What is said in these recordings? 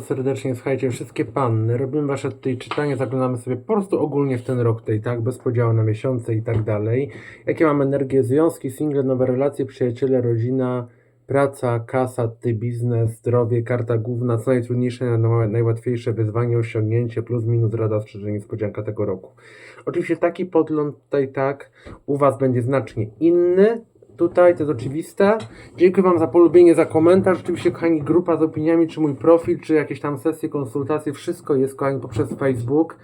serdecznie, słuchajcie, wszystkie panny, robimy wasze tutaj czytanie, zaglądamy sobie po prostu ogólnie w ten rok tutaj, tak, bez podziału na miesiące i tak dalej. Jakie mam energię, związki, single, nowe relacje, przyjaciele, rodzina, praca, kasa, ty, biznes, zdrowie, karta główna, co najtrudniejsze, najłatwiejsze wyzwanie, osiągnięcie, plus, minus, rada, strzeżenie, niespodzianka tego roku. Oczywiście taki podgląd tutaj, tak, u was będzie znacznie inny, Tutaj to jest oczywiste. Dziękuję Wam za polubienie, za komentarz. Oczywiście, kochani, grupa z opiniami, czy mój profil, czy jakieś tam sesje, konsultacje, wszystko jest, kochani, poprzez Facebook.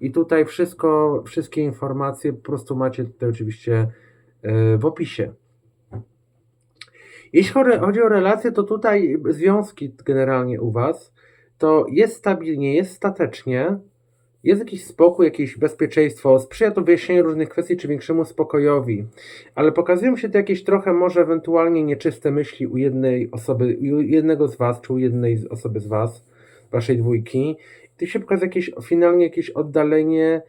I tutaj wszystko, wszystkie informacje po prostu macie tutaj oczywiście e, w opisie. Jeśli chodzi- chodzi o relacje, to tutaj związki generalnie u Was, to jest stabilnie, jest statecznie, jest jakiś spokój, jakieś bezpieczeństwo, sprzyja to wyjaśnieniu różnych kwestii czy większemu spokojowi, ale pokazują się tu jakieś trochę może ewentualnie nieczyste myśli u jednej osoby, u jednego z Was, czy u jednej osoby z Was, Waszej dwójki. Tu się pokazuje jakieś, finalnie jakieś oddalenie,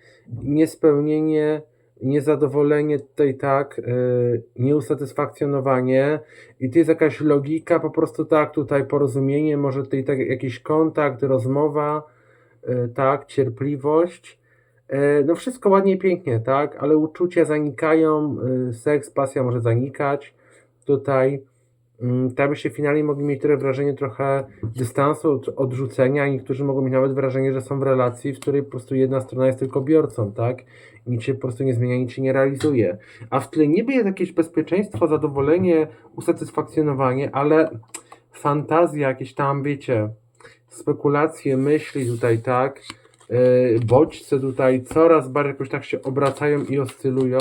niespełnienie, niezadowolenie tutaj tak, yy, nieusatysfakcjonowanie i tu jest jakaś logika, po prostu tak, tutaj porozumienie, może tutaj tak jakiś kontakt, rozmowa, tak, cierpliwość. Yy, No wszystko ładnie i pięknie, tak, ale uczucia zanikają, yy, seks, pasja może zanikać tutaj. Mm, Tam byście finalnie mogli mieć trochę wrażenie trochę dystansu, od- odrzucenia, niektórzy mogą mieć nawet wrażenie, że są w relacji, w której po prostu jedna strona jest tylko biorcą, tak? Nic się po prostu nie zmienia, nic się nie realizuje. A w tle niby jest jakieś bezpieczeństwo, zadowolenie, usatysfakcjonowanie, ale fantazja, jakieś tam, wiecie, spekulacje, myśli tutaj, tak? Yy, bodźce tutaj coraz bardziej jakoś tak się obracają i oscylują,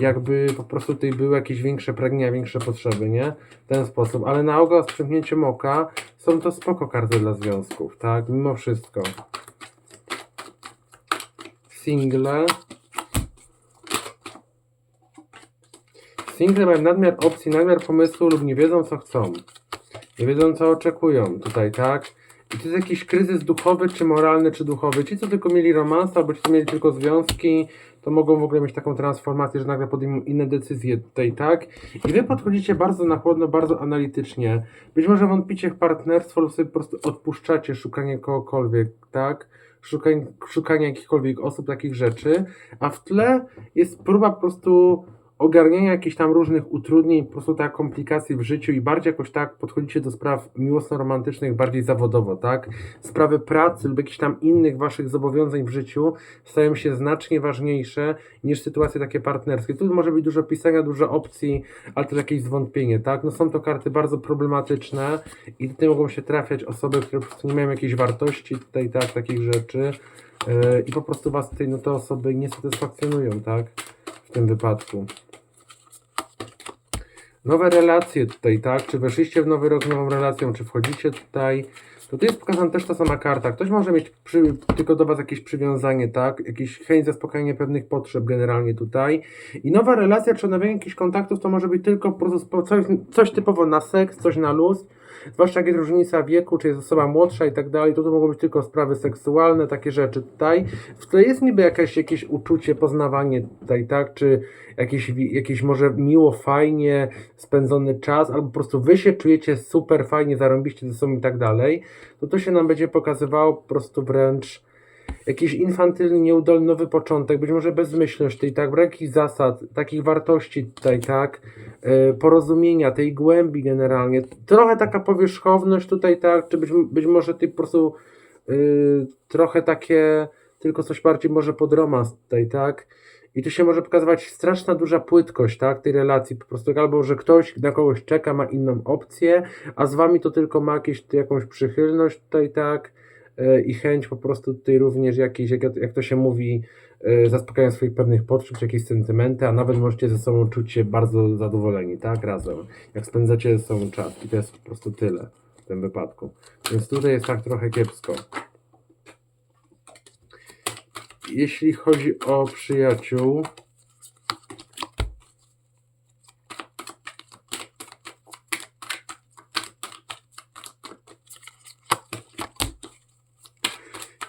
jakby po prostu tutaj były jakieś większe pragnienia, większe potrzeby, nie? W ten sposób, ale na ogół z przymknięciem oka są to spoko karty dla związków, tak? Mimo wszystko. Single. Single mają nadmiar opcji, nadmiar pomysłu lub nie wiedzą co chcą. Nie wiedzą co oczekują tutaj, tak? I to jest jakiś kryzys duchowy, czy moralny, czy duchowy. Ci, co tylko mieli romans, albo ci, co mieli tylko związki, to mogą w ogóle mieć taką transformację, że nagle podejmą inne decyzje tutaj, tak? I wy podchodzicie bardzo na chłodno, bardzo analitycznie. Być może wątpicie w partnerstwo lub sobie po prostu odpuszczacie szukanie kogokolwiek, tak? Szukanie, szukanie jakichkolwiek osób, takich rzeczy, a w tle jest próba po prostu ogarniania jakichś tam różnych utrudnień, po prostu tak komplikacji w życiu i bardziej jakoś tak podchodzicie do spraw miłosno-romantycznych bardziej zawodowo, tak? Sprawy pracy lub jakichś tam innych waszych zobowiązań w życiu stają się znacznie ważniejsze niż sytuacje takie partnerskie. Tu może być dużo pisania, dużo opcji, ale też jakieś zwątpienie, tak? No są to karty bardzo problematyczne i tutaj mogą się trafiać osoby, które po prostu nie mają jakiejś wartości tutaj, tak, takich rzeczy yy, i po prostu was tutaj, no te osoby nie satysfakcjonują, tak? W tym wypadku. Nowe relacje tutaj, tak? Czy weszliście w nowy rok z nową relacją, czy wchodzicie tutaj? To tu jest pokazana też ta sama karta. Ktoś może mieć przy, tylko do Was jakieś przywiązanie, tak? Jakieś chęć zaspokojenia pewnych potrzeb generalnie tutaj. I nowa relacja, czy odnowienie jakichś kontaktów, to może być tylko po prostu coś, coś typowo na seks, coś na luz. Zwłaszcza jak jest różnica wieku, czy jest osoba młodsza i tak dalej, to to mogą być tylko sprawy seksualne, takie rzeczy tutaj. W tle jest niby jakieś, jakieś uczucie, poznawanie tutaj, tak? Czy jakieś, jakieś może miło, fajnie spędzony czas, albo po prostu wy się czujecie super fajnie, zarąbiście ze sobą i tak dalej, to to się nam będzie pokazywało po prostu wręcz jakiś infantylny, nieudolny początek, być może bezmyślność tutaj, tak, brak zasad, takich wartości tutaj, tak, e, porozumienia, tej głębi generalnie, trochę taka powierzchowność tutaj, tak, czy być, być może ty po prostu y, trochę takie, tylko coś bardziej może pod romans tutaj, tak, i tu się może pokazywać straszna duża płytkość, tak, tej relacji, po prostu albo, że ktoś na kogoś czeka, ma inną opcję, a z wami to tylko ma jakieś, jakąś przychylność tutaj, tak, i chęć po prostu tutaj również jakieś, jak, jak to się mówi, e, zaspokajania swoich pewnych potrzeb, jakieś sentymenty, a nawet możecie ze sobą czuć się bardzo zadowoleni, tak, razem, jak spędzacie ze sobą czas i to jest po prostu tyle w tym wypadku. Więc tutaj jest tak trochę kiepsko. Jeśli chodzi o przyjaciół,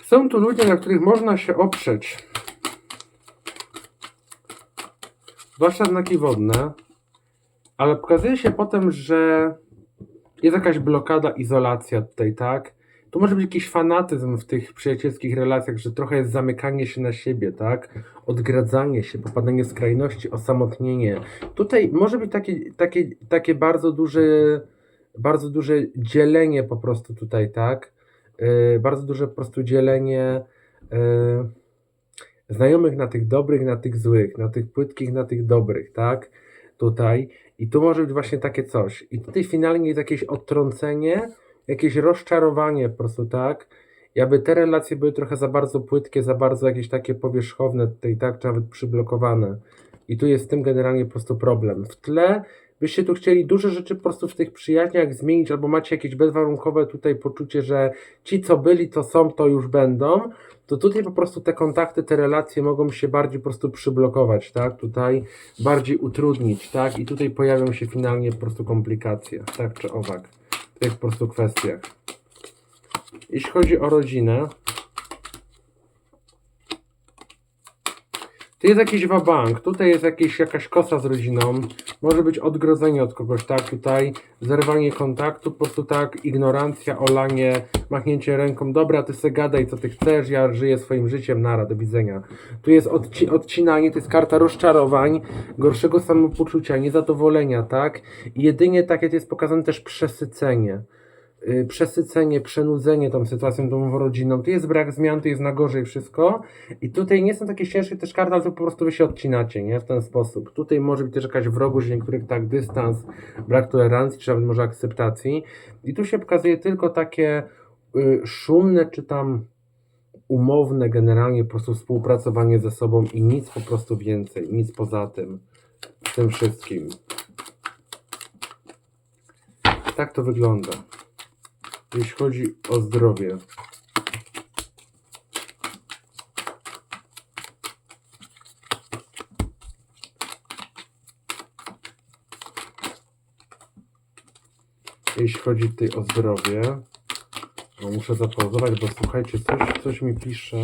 Są tu ludzie, na których można się oprzeć. Zwłaszcza znaki wodne, ale pokazuje się potem, że jest jakaś blokada, izolacja tutaj, tak? Tu może być jakiś fanatyzm w tych przyjacielskich relacjach, że trochę jest zamykanie się na siebie, tak? Odgradzanie się, popadanie w skrajności, osamotnienie. Tutaj może być takie, takie, takie bardzo duże, bardzo duże dzielenie po prostu tutaj, tak? Yy, bardzo duże po prostu dzielenie yy, znajomych na tych dobrych, na tych złych, na tych płytkich, na tych dobrych, tak? Tutaj. I tu może być właśnie takie coś. I tutaj finalnie jest jakieś odtrącenie, jakieś rozczarowanie po prostu, tak? I aby te relacje były trochę za bardzo płytkie, za bardzo jakieś takie powierzchowne tutaj, tak? Czy nawet przyblokowane. I tu jest z tym generalnie po prostu problem. W tle byście tu chcieli duże rzeczy po prostu w tych przyjaźniach zmienić, albo macie jakieś bezwarunkowe tutaj poczucie, że ci co byli, to są, to już będą, to tutaj po prostu te kontakty, te relacje mogą się bardziej po prostu przyblokować, tak? Tutaj bardziej utrudnić, tak? I tutaj pojawią się finalnie po prostu komplikacje, tak czy owak. W tych po prostu kwestiach. Jeśli chodzi o rodzinę, tu jest jakiś wabank, tutaj jest jakiś, jakaś kosa z rodziną, może być odgrodzenie od kogoś, tak? Tutaj zerwanie kontaktu, po prostu tak, ignorancja, olanie, machnięcie ręką, dobra, ty se gadaj, co ty chcesz, ja żyję swoim życiem, nara, do widzenia. Tu jest odci odcinanie, to jest karta rozczarowań, gorszego samopoczucia, niezadowolenia, tak? I jedynie takie to jest pokazane też przesycenie. Yy, przesycenie, przenudzenie tą sytuacją domową rodzinną. Tu jest brak zmian, tu jest na gorzej wszystko. I tutaj nie są takie ciężkie też karty, ale to po prostu wy się odcinacie, nie? W ten sposób. Tutaj może być też jakaś wrogość niektórych, tak, dystans, brak tolerancji, czy nawet może akceptacji. I tu się pokazuje tylko takie y, szumne, czy tam umowne generalnie po prostu współpracowanie ze sobą i nic po prostu więcej, nic poza tym, tym wszystkim. Tak to wygląda. Jeśli chodzi o zdrowie. Jeśli chodzi tutaj o zdrowie, muszę zapauzować, bo słuchajcie, coś, coś mi pisze.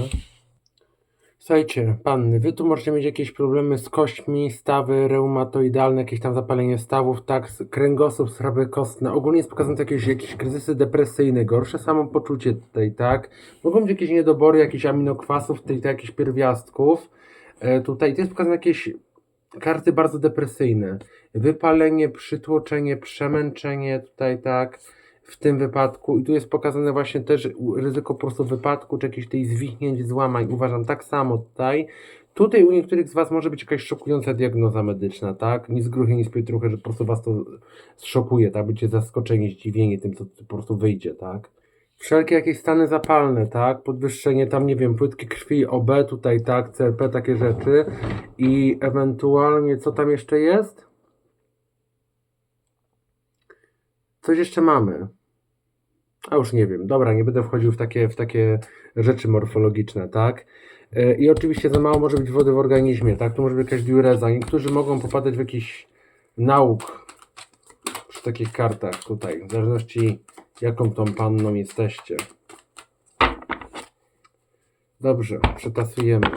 Słuchajcie, panny, wy tu możecie mieć jakieś problemy z kośćmi, stawy reumatoidalne, jakieś tam zapalenie stawów, tak, kręgosłup, sprawy kostne. Ogólnie jest pokazane jakieś, jakieś kryzysy depresyjne, gorsze samopoczucie tutaj, tak. Mogą być jakieś niedobory, jakichś aminokwasów, tutaj, tak, jakichś pierwiastków. E, tutaj to jest pokazane jakieś karty bardzo depresyjne. Wypalenie, przytłoczenie, przemęczenie, tutaj, tak w tym wypadku i tu jest pokazane właśnie też ryzyko po prostu wypadku, czy jakichś tej zwichnięć, złamań. Uważam tak samo tutaj. Tutaj u niektórych z Was może być jakaś szokująca diagnoza medyczna, tak? Nic gruchy, nic pietruchy, że po prostu Was to szokuje, tak? Będziecie zaskoczeni, zdziwieni tym, co po prostu wyjdzie, tak? Wszelkie jakieś stany zapalne, tak? Podwyższenie tam, nie wiem, płytki krwi, OB tutaj, tak? CRP, takie rzeczy. I ewentualnie, co tam jeszcze jest? Coś jeszcze mamy. A już nie wiem. Dobra, nie będę wchodził w takie, w takie rzeczy morfologiczne, tak? E, I oczywiście za mało może być wody w organizmie, tak? Tu może być jakaś diureza. Niektórzy mogą popadać w jakiś nauk przy takich kartach tutaj, w zależności jaką tą panną jesteście. Dobrze, przetasujemy.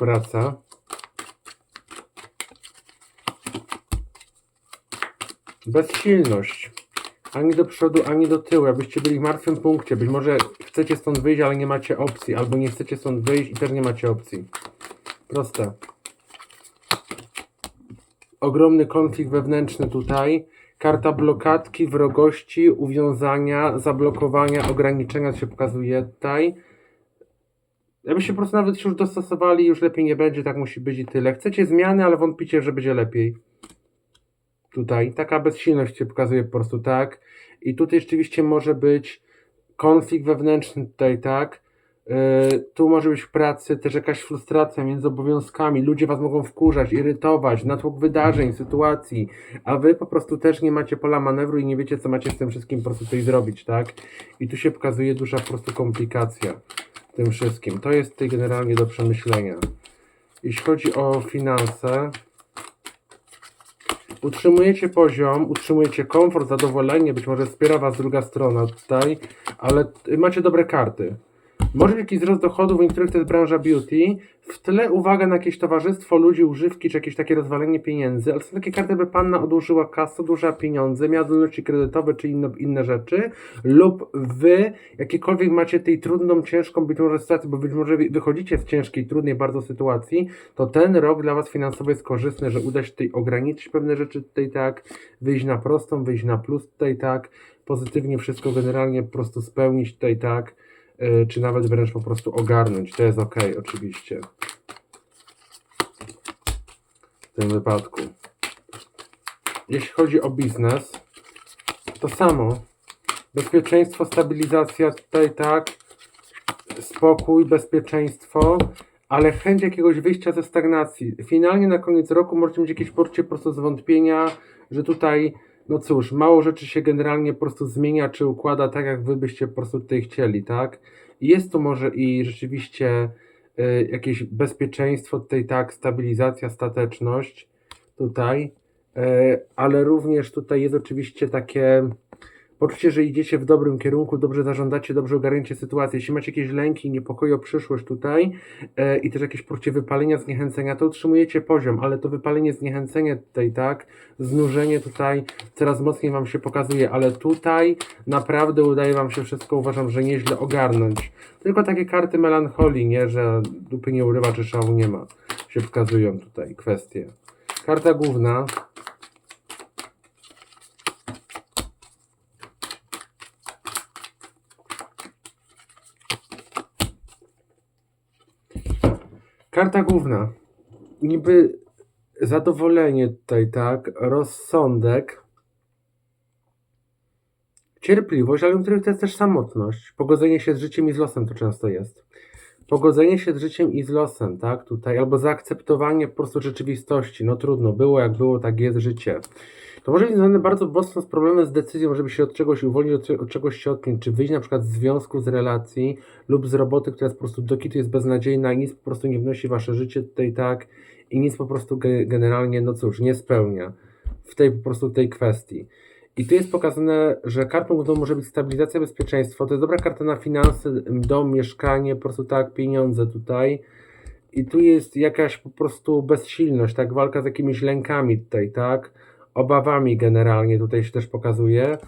Praca. Bezsilność. Ani do przodu, ani do tyłu. Abyście byli w martwym punkcie. Być może chcecie stąd wyjść, ale nie macie opcji. Albo nie chcecie stąd wyjść i też nie macie opcji. Proste. Ogromny konflikt wewnętrzny tutaj. Karta blokadki, wrogości, uwiązania, zablokowania, ograniczenia się pokazuje tutaj. Jakbyście po prostu nawet się już dostosowali, już lepiej nie będzie, tak musi być i tyle. Chcecie zmiany, ale wątpicie, że będzie lepiej. Tutaj taka bezsilność się pokazuje po prostu tak. I tutaj rzeczywiście może być konflikt wewnętrzny tutaj, tak. Yy, tu może być w pracy też jakaś frustracja między obowiązkami. Ludzie was mogą wkurzać, irytować, natłok wydarzeń, sytuacji, a wy po prostu też nie macie pola manewru i nie wiecie, co macie z tym wszystkim po prostu tutaj zrobić, tak? I tu się pokazuje duża po prostu komplikacja tym wszystkim. To jest generalnie do przemyślenia. Jeśli chodzi o finanse, Utrzymujecie poziom, utrzymujecie komfort, zadowolenie, być może wspiera Was druga strona tutaj, ale macie dobre karty. Może jakiś wzrost dochodów, u niektórych to jest branża beauty. W tle uwaga na jakieś towarzystwo ludzi, używki, czy jakieś takie rozwalenie pieniędzy, ale są takie karty, by panna odłożyła kasę, odłożyła pieniądze, miała zdolności kredytowe, czy inne, inne rzeczy, lub wy jakiekolwiek macie tej trudną, ciężką być może sytuację, bo być może wy- wychodzicie z ciężkiej, trudnej bardzo sytuacji, to ten rok dla was finansowo jest korzystny, że uda się tutaj ograniczyć pewne rzeczy tutaj tak, wyjść na prostą, wyjść na plus tutaj tak, pozytywnie wszystko generalnie po prostu spełnić tutaj tak, czy nawet wręcz po prostu ogarnąć. To jest ok, oczywiście. W tym wypadku. Jeśli chodzi o biznes, to samo. Bezpieczeństwo, stabilizacja tutaj tak, spokój, bezpieczeństwo, ale chęć jakiegoś wyjścia ze stagnacji. Finalnie na koniec roku możecie mieć jakieś poczucie po prostu zwątpienia, że tutaj, no cóż, mało rzeczy się generalnie po prostu zmienia, czy układa tak, jak wy byście po prostu tutaj chcieli, tak? Jest tu może i rzeczywiście y, jakieś bezpieczeństwo tutaj, tak, stabilizacja, stateczność tutaj, y, ale również tutaj jest oczywiście takie poczucie, że idziecie w dobrym kierunku, dobrze zarządzacie, dobrze ogarniacie sytuację. Jeśli macie jakieś lęki, niepokoje o przyszłość tutaj e, i też jakieś poczucie wypalenia, zniechęcenia, to utrzymujecie poziom, ale to wypalenie, zniechęcenie tutaj, tak, znużenie tutaj coraz mocniej Wam się pokazuje, ale tutaj naprawdę udaje Wam się wszystko, uważam, że nieźle ogarnąć. Tylko takie karty melancholii, nie, że dupy nie urywa, czy szału nie ma, się wskazują tutaj kwestie. Karta główna. Karta główna. Niby zadowolenie tutaj, tak? Rozsądek. Cierpliwość, ale u niektórych to jest też samotność. Pogodzenie się z życiem i z losem to często jest. Pogodzenie się z życiem i z losem, tak? Tutaj, albo zaakceptowanie po prostu rzeczywistości. No trudno, było jak było, tak jest życie. To może być związane bardzo mocno z problemem z decyzją, żeby się od czegoś uwolnić, od, od czegoś się odpiąć, czy wyjść na przykład z związku, z relacji lub z roboty, która jest po prostu do kitu jest beznadziejna i nic po prostu nie wnosi wasze życie tutaj tak i nic po prostu ge- generalnie, no cóż, nie spełnia w tej po prostu tej kwestii. I tu jest pokazane, że kartą główną może być stabilizacja, bezpieczeństwo. To jest dobra karta na finanse, dom, mieszkanie, po prostu tak, pieniądze tutaj. I tu jest jakaś po prostu bezsilność, tak, walka z jakimiś lękami tutaj, tak, obawami generalnie tutaj się też pokazuje.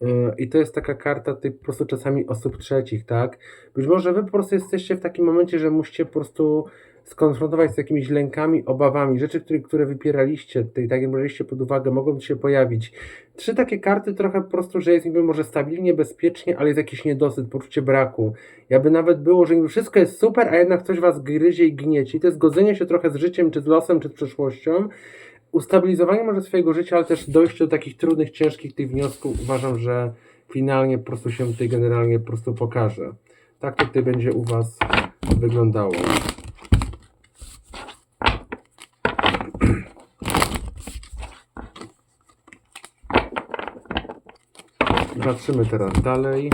Yy, I to jest taka karta typ po prostu czasami osób trzecich, tak? Być może wy po prostu jesteście w takim momencie, że musicie po prostu skonfrontować z jakimiś lękami, obawami, rzeczy, które, które wypieraliście tutaj, tak jak braliście pod uwagę, mogą się pojawić. Trzy takie karty trochę po prostu, że jest niby może stabilnie, bezpiecznie, ale jest jakiś niedosyt, poczucie braku. Jakby nawet było, że niby wszystko jest super, a jednak coś was gryzie i gnieci. To jest godzenie się trochę z życiem, czy z losem, czy z przeszłością. Ustabilizowanie może swojego życia, ale też dojście do takich trudnych, ciężkich tych wniosków uważam, że finalnie po prostu się tutaj generalnie po prostu pokaże. Tak to tutaj będzie u was wyglądało. Patrzymy teraz dalej.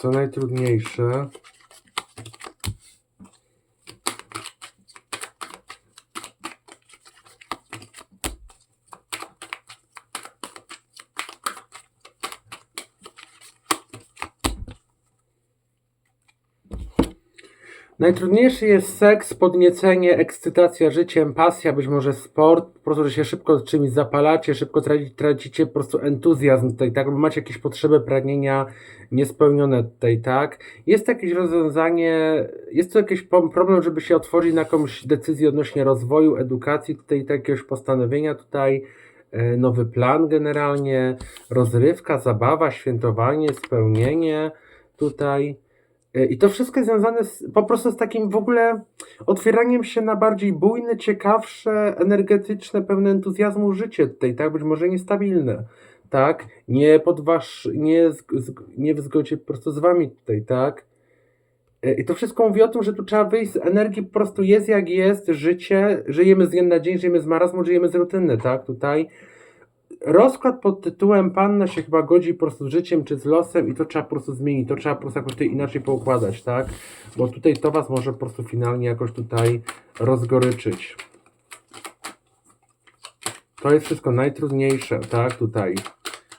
Co najtrudniejsze. Najtrudniejszy jest seks, podniecenie, ekscytacja życiem, pasja, być może sport, po prostu, że się szybko czymś zapalacie, szybko traci, tracicie po prostu entuzjazm tutaj, tak, bo macie jakieś potrzeby, pragnienia niespełnione tutaj, tak. Jest jakieś rozwiązanie, jest to jakiś problem, żeby się otworzyć na jakąś decyzję odnośnie rozwoju, edukacji, tutaj jakiegoś postanowienia tutaj, e, nowy plan generalnie, rozrywka, zabawa, świętowanie, spełnienie tutaj. E, I to wszystko jest związane z, po prostu z takim w ogóle otwieraniem się na bardziej bujne, ciekawsze, energetyczne, pełne entuzjazmu życie tutaj, tak? Być może niestabilne, tak? Nie pod wasz, nie, z, z, nie w zgodzie po prostu z wami tutaj, tak? E, I to wszystko mówi o tym, że tu trzeba wyjść z energii, po prostu jest jak jest, życie, żyjemy z dnia na dzień, żyjemy z marazmu, żyjemy z rutyny, tak, tutaj. Rozkład pod tytułem Panna się chyba godzi po prostu z życiem czy z losem i to trzeba po prostu zmienić, to trzeba po prostu jakoś tutaj inaczej poukładać, tak, bo tutaj to Was może po prostu finalnie jakoś tutaj rozgoryczyć. To jest wszystko najtrudniejsze, tak, tutaj.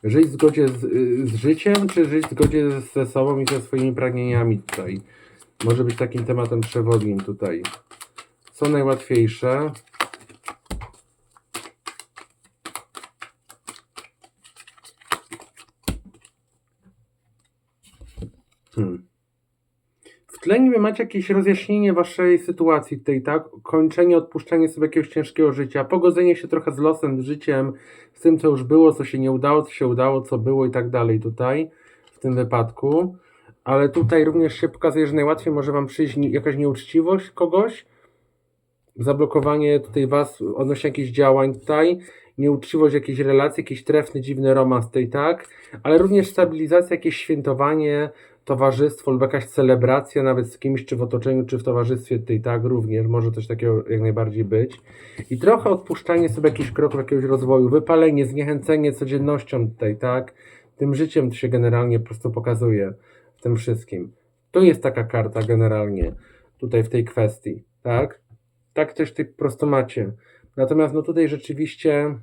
Żyć w zgodzie z, z życiem, czy żyć w zgodzie ze sobą i ze swoimi pragnieniami tutaj. Może być takim tematem przewodnim tutaj. Co najłatwiejsze? Hmm. W tle niby macie jakieś rozjaśnienie waszej sytuacji tej, tak? Kończenie, odpuszczenie sobie jakiegoś ciężkiego życia, pogodzenie się trochę z losem, z życiem, z tym, co już było, co się nie udało, co się udało, co było i tak dalej tutaj, w tym wypadku. Ale tutaj również się pokazuje, że najłatwiej może wam przyjść jakaś nieuczciwość kogoś, zablokowanie tutaj was odnośnie jakichś działań tutaj, nieuczciwość jakiejś relacji, jakiś trefny, dziwny romans tutaj, tak? Ale również stabilizacja, jakieś świętowanie, towarzystwo lub jakaś celebracja nawet z kimś, czy w otoczeniu, czy w towarzystwie tutaj, tak? Również może coś takiego jak najbardziej być. I trochę odpuszczanie sobie jakichś kroków jakiegoś rozwoju, wypalenie, zniechęcenie codziennością tutaj, tak? Tym życiem się generalnie po prostu pokazuje w tym wszystkim. To jest taka karta generalnie tutaj w tej kwestii, tak? Tak też ty po prostu macie. Natomiast no tutaj rzeczywiście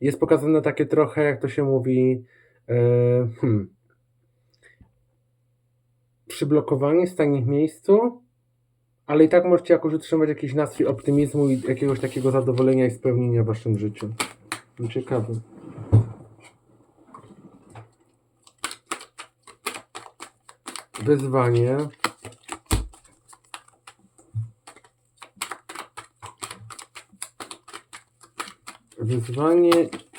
jest pokazane takie trochę, jak to się mówi, e, hmm, przyblokowanie, stanie w miejscu, ale i tak możecie jakoś utrzymać jakiś nastrój optymizmu i jakiegoś takiego zadowolenia i spełnienia w waszym życiu. No, Ciekawe. Wyzwanie. Wyzwanie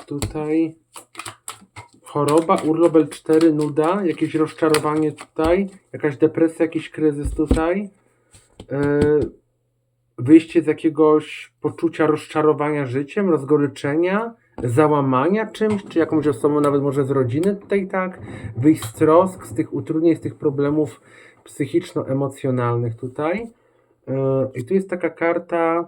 tutaj. Choroba, urlop L4, nuda, jakieś rozczarowanie tutaj, jakaś depresja, jakiś kryzys tutaj. Yy, wyjście z jakiegoś poczucia rozczarowania życiem, rozgoryczenia, załamania czymś, czy jakąś osobą, nawet może z rodziny tutaj tak, wyjść z trosk, z tych utrudnień, z tych problemów psychiczno-emocjonalnych tutaj. Yy, I tu jest taka karta.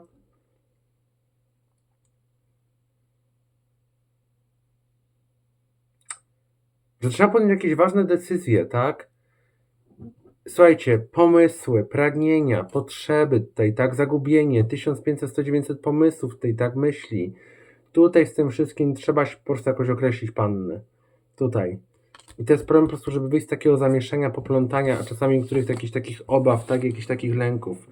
Że trzeba podjąć jakieś ważne decyzje, tak? Słuchajcie, pomysły, pragnienia, potrzeby tutaj, tak, zagubienie, 1500, 100, 900 pomysłów tutaj, tak, myśli. Tutaj z tym wszystkim trzeba się po prostu jakoś określić pannę. Tutaj. I to jest problem po prostu, żeby wyjść z takiego zamieszania, poplątania, a czasami niektórych jakichś takich obaw, tak, jakichś takich lęków.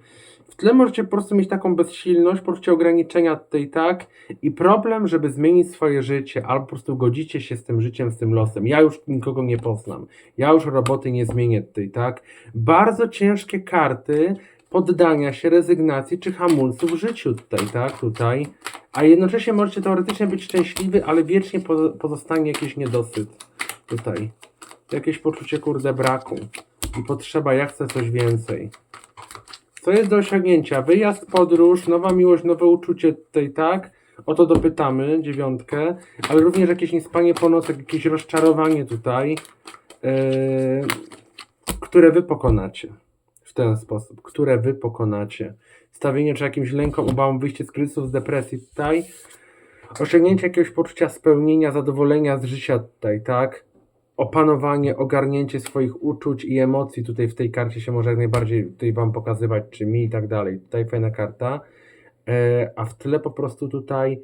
W tle możecie po prostu mieć taką bezsilność, poczucie ograniczenia tutaj, tak, i problem, żeby zmienić swoje życie, albo po prostu godzicie się z tym życiem, z tym losem. Ja już nikogo nie poznam. Ja już roboty nie zmienię tutaj, tak. Bardzo ciężkie karty poddania się, rezygnacji czy hamulców w życiu tutaj, tak, tutaj. A jednocześnie możecie teoretycznie być szczęśliwy, ale wiecznie po, pozostanie jakiś niedosyt tutaj. Jakieś poczucie, kurde, braku. I potrzeba, ja chcę coś więcej. Co jest do osiągnięcia? Wyjazd, podróż, nowa miłość, nowe uczucie tutaj, tak? O to dopytamy, dziewiątkę, ale również jakieś niespanie po nocach, jakieś rozczarowanie tutaj, yy, które wy pokonacie w ten sposób, które wy pokonacie. Stawienie czy jakimś lękom, obawom, wyjście z kryzysu, z depresji tutaj, osiągnięcie jakiegoś poczucia spełnienia, zadowolenia z życia tutaj, tak? Opanowanie, ogarnięcie swoich uczuć i emocji tutaj w tej karcie się może jak najbardziej tutaj wam pokazywać, czy mi i tak dalej. Tutaj fajna karta. E, a w tle po prostu tutaj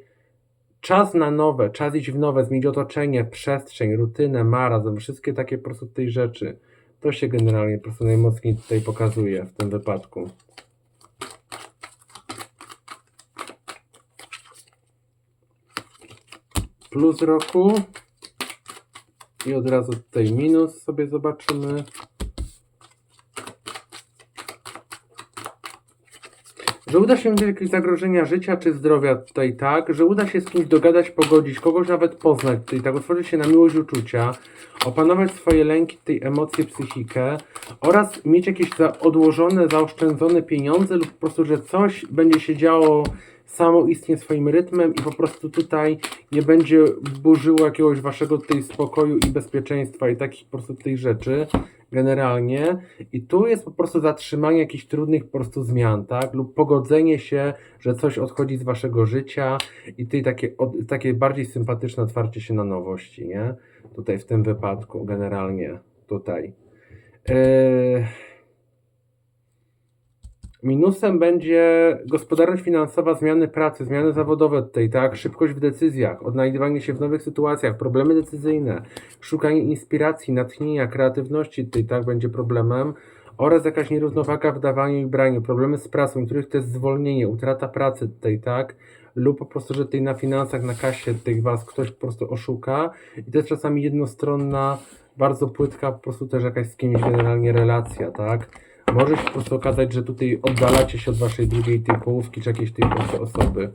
czas na nowe, czas iść w nowe, zmienić otoczenie, przestrzeń, rutynę, marazm, wszystkie takie po prostu tej rzeczy. To się generalnie po prostu najmocniej tutaj pokazuje w tym wypadku. Plus roku. I od razu tutaj minus sobie zobaczymy. Że uda się jakieś zagrożenia życia czy zdrowia tutaj, tak? Że uda się z kimś dogadać, pogodzić, kogoś nawet poznać tutaj, tak? Otworzyć się na miłość uczucia, opanować swoje lęki, tej emocje, psychikę oraz mieć jakieś za odłożone, zaoszczędzone pieniądze lub po prostu, że coś będzie się działo samoistnie swoim rytmem i po prostu tutaj nie będzie burzyło jakiegoś waszego tutaj spokoju i bezpieczeństwa i takich po prostu tych rzeczy generalnie. I tu jest po prostu zatrzymanie jakichś trudnych po prostu zmian, tak? Lub pogodzenie się, że coś odchodzi z waszego życia i tutaj takie, od, takie bardziej sympatyczne otwarcie się na nowości, nie? Tutaj w tym wypadku generalnie, tutaj. Yy... Minusem będzie gospodarność finansowa, zmiany pracy, zmiany zawodowe tutaj, tak? Szybkość w decyzjach, odnajdywanie się w nowych sytuacjach, problemy decyzyjne, szukanie inspiracji, natchnienia, kreatywności tutaj, tak? Będzie problemem. Oraz jakaś nierównowaga w dawaniu i braniu, problemy z pracą, których to jest zwolnienie, utrata pracy tutaj, tak? Lub po prostu, że tutaj na finansach, na kasie tutaj was ktoś po prostu oszuka. I to jest czasami jednostronna, bardzo płytka, po prostu też jakaś z kimś generalnie relacja, tak? Może się po prostu okazać, że tutaj oddalacie się od waszej drugiej tej połówki, czy jakiejś tej osoby.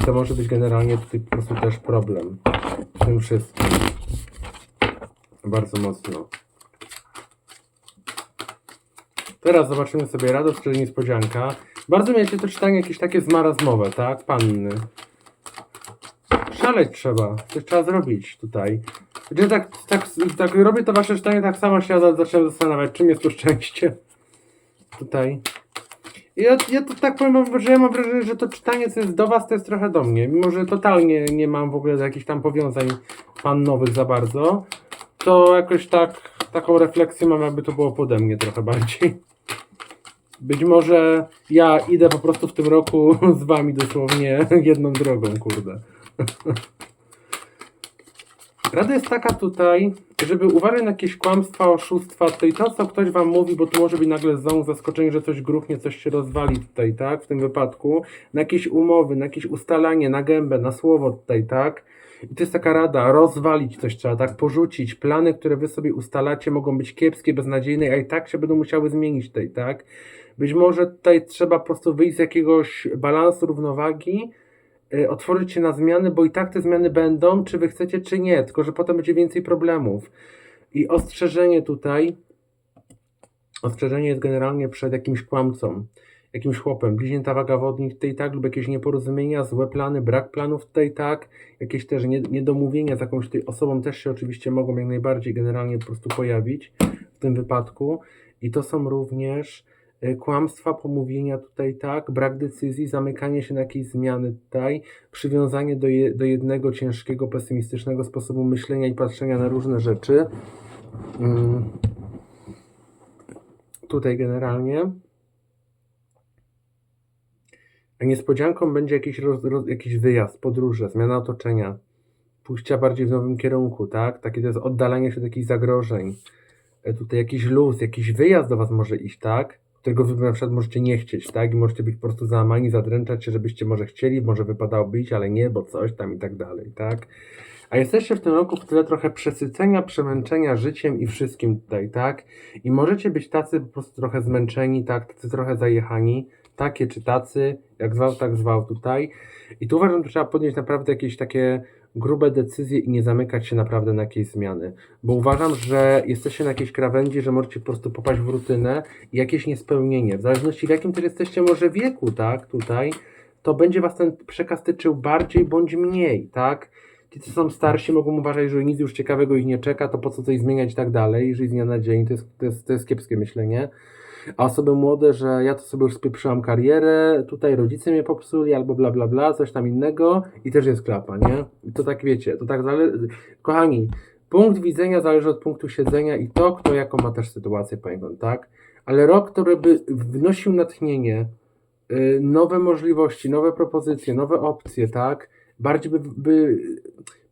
I to może być generalnie tutaj po prostu też problem w tym wszystkim. Bardzo mocno. Teraz zobaczymy sobie radość, czyli niespodzianka. Bardzo miecie to czytanie jakieś takie zmarazmowe, tak? Panny. Szaleć trzeba. Coś trzeba zrobić tutaj. Gdzie tak, tak, tak robię to wasze czytanie, tak samo się za- zacząłem zastanawiać, czym jest to szczęście. Tutaj. Ja, ja to tak powiem, że ja mam wrażenie, że to czytanie, co jest do was, to jest trochę do mnie. Mimo, że totalnie nie mam w ogóle jakichś tam powiązań pannowych za bardzo, to jakoś tak, taką refleksję mam, jakby to było pode mnie trochę bardziej. Być może ja idę po prostu w tym roku z wami dosłownie jedną drogą, kurde. Rada jest taka tutaj, żeby uważać na jakieś kłamstwa, oszustwa, tutaj to, co ktoś wam mówi, bo tu może być nagle znowu zaskoczenie, że coś gruchnie, coś się rozwali tutaj, tak, w tym wypadku, na jakieś umowy, na jakieś ustalanie, na gębę, na słowo tutaj, tak. I to jest taka rada, rozwalić coś trzeba, tak, porzucić. Plany, które wy sobie ustalacie, mogą być kiepskie, beznadziejne, a i tak się będą musiały zmienić tutaj, tak. Być może tutaj trzeba po prostu wyjść z jakiegoś balansu, równowagi, otworzyć się na zmiany, bo i tak te zmiany będą, czy wy chcecie, czy nie, tylko że potem będzie więcej problemów. I ostrzeżenie tutaj, ostrzeżenie jest generalnie przed jakimś kłamcą, jakimś chłopem, bliźnięta waga wodnik tutaj tak, lub jakieś nieporozumienia, złe plany, brak planów tutaj tak, jakieś też nie, niedomówienia z jakąś tutaj osobą też się oczywiście mogą jak najbardziej generalnie po prostu pojawić w tym wypadku. I to są również y, kłamstwa, pomówienia tutaj tak, brak decyzji, zamykanie się na jakieś zmiany tutaj, przywiązanie do, je, do jednego ciężkiego, pesymistycznego sposobu myślenia i patrzenia na różne rzeczy. Mm. Tutaj generalnie. Niespodzianką będzie jakiś, roz, roz, jakiś wyjazd, podróże, zmiana otoczenia, pójścia bardziej w nowym kierunku, tak? Takie to jest oddalanie się od jakichś zagrożeń. E, Tutaj jakiś luz, jakiś wyjazd do Was może iść, tak? Którego Wy na przykład możecie nie chcieć, tak? I możecie być po prostu załamani, zadręczać się, żebyście może chcieli, może wypadało iść, ale nie, bo coś tam i tak dalej, tak? A jesteście w tym roku w tyle trochę przesycenia, przemęczenia życiem i wszystkim tutaj, tak? I możecie być tacy po prostu trochę zmęczeni, tak? Tacy trochę zajechani, takie czy tacy, jak zwał, tak zwał tutaj. I tu uważam, że trzeba podjąć naprawdę jakieś takie grube decyzje i nie zamykać się naprawdę na jakieś zmiany. Bo uważam, że jesteście na jakiejś krawędzi, że możecie po prostu popaść w rutynę i jakieś niespełnienie. W zależności w jakim też jesteście może wieku, tak, tutaj, to będzie was ten przekaz tyczył bardziej bądź mniej, tak? Ci, co są starsi, mogą uważać, że nic już ciekawego ich nie czeka, to po co coś zmieniać i tak dalej, jeżeli z dnia na dzień, to jest, to jest, to jest kiepskie myślenie. A osoby młode, że ja to sobie już spieprzyłam karierę, tutaj rodzice mnie popsuli, albo bla bla bla, coś tam innego i też jest klapa, nie? I to tak wiecie, to tak zależy. Kochani, punkt widzenia zależy od punktu siedzenia i to, kto jaką ma też sytuację poniekąd, tak? Ale rok, który by wnosił natchnienie, y, nowe możliwości, nowe propozycje, nowe opcje, tak? Bardziej by, by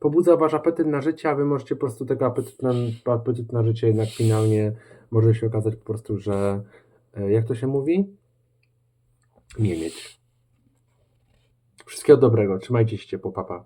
pobudzał wasz apetyt na życie, a wy możecie po prostu tego apetytu na, apetyt na życie jednak finalnie może się okazać po prostu, że e, jak to się mówi? Nie mieć. Wszystkiego dobrego, trzymajcie się ciepło, papa.